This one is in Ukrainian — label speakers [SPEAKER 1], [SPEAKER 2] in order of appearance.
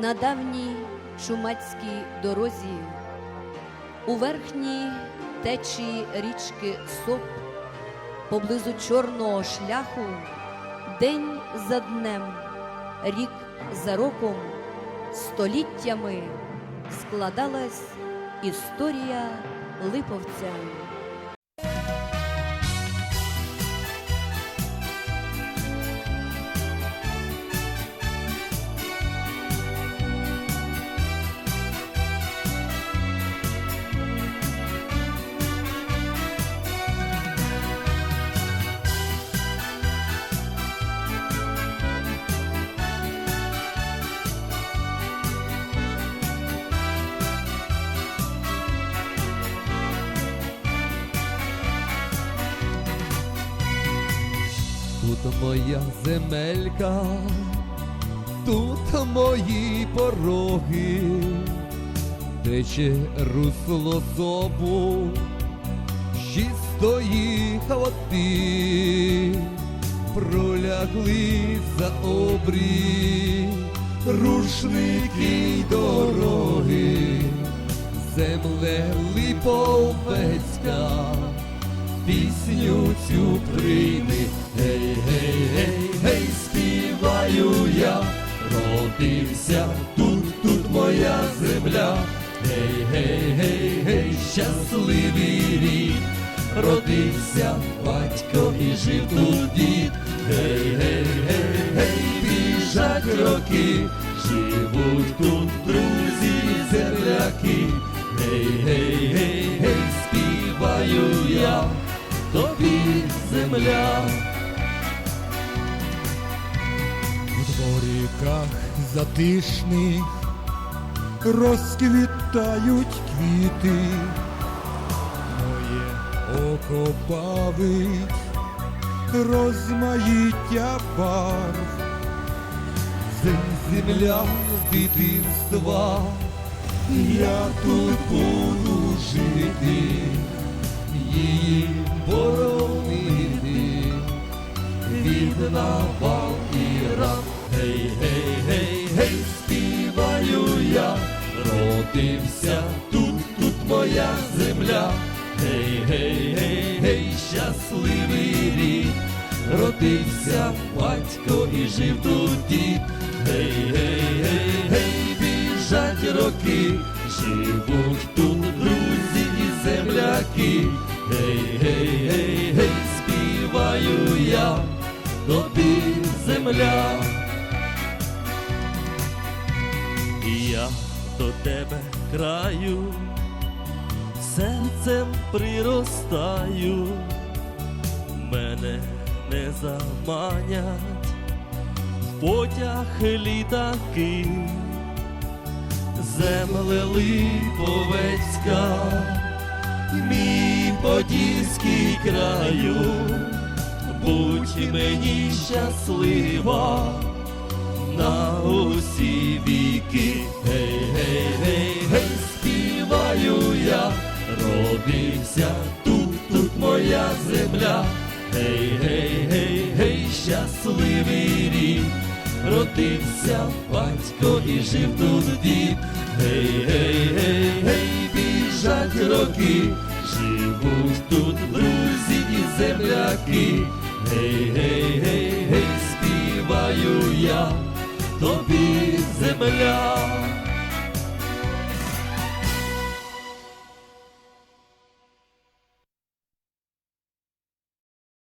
[SPEAKER 1] на давній чумацькій дорозі, у верхній течії річки Соп, поблизу чорного шляху, день за днем, рік за роком, століттями складалась історія Липовця.
[SPEAKER 2] Тут моя земелька, тут мої пороги, тече русло собу, чистої води, пролягли за обрій, рушники й дороги, земле липовецька пісню цю прийми, моя земля, гей, гей, гей, гей, щасливий рік, родився батько і жив тут дід, гей, гей, гей, гей, біжать роки, живуть тут друзі, земляки, гей, гей, гей, гей, співаю я. Тобі земля.
[SPEAKER 3] У дворіках затишних розквітають квіти, моє око бавить розмаїття барв,
[SPEAKER 2] Зем- Земля дитинства, я тут буду моя земля. Гей, гей, гей, гей, щасливий рік, родився батько і жив тут. Гей, гей, гей, гей, біжать роки, живуть тут друзі і земляки. Гей, гей, гей, гей, співаю я, тобі земля. І я до тебе краю, серцем приростаю, мене не заманять. В потяг літаки, земле липовецька, мій подільський краю, будь мені щаслива на усі земля. Гей, гей, гей, гей, щасливий рік, родився батько і жив тут дід. Гей, гей, гей, гей, біжать роки, живуть тут друзі і земляки. Гей, гей, гей, гей, співаю я, тобі земля.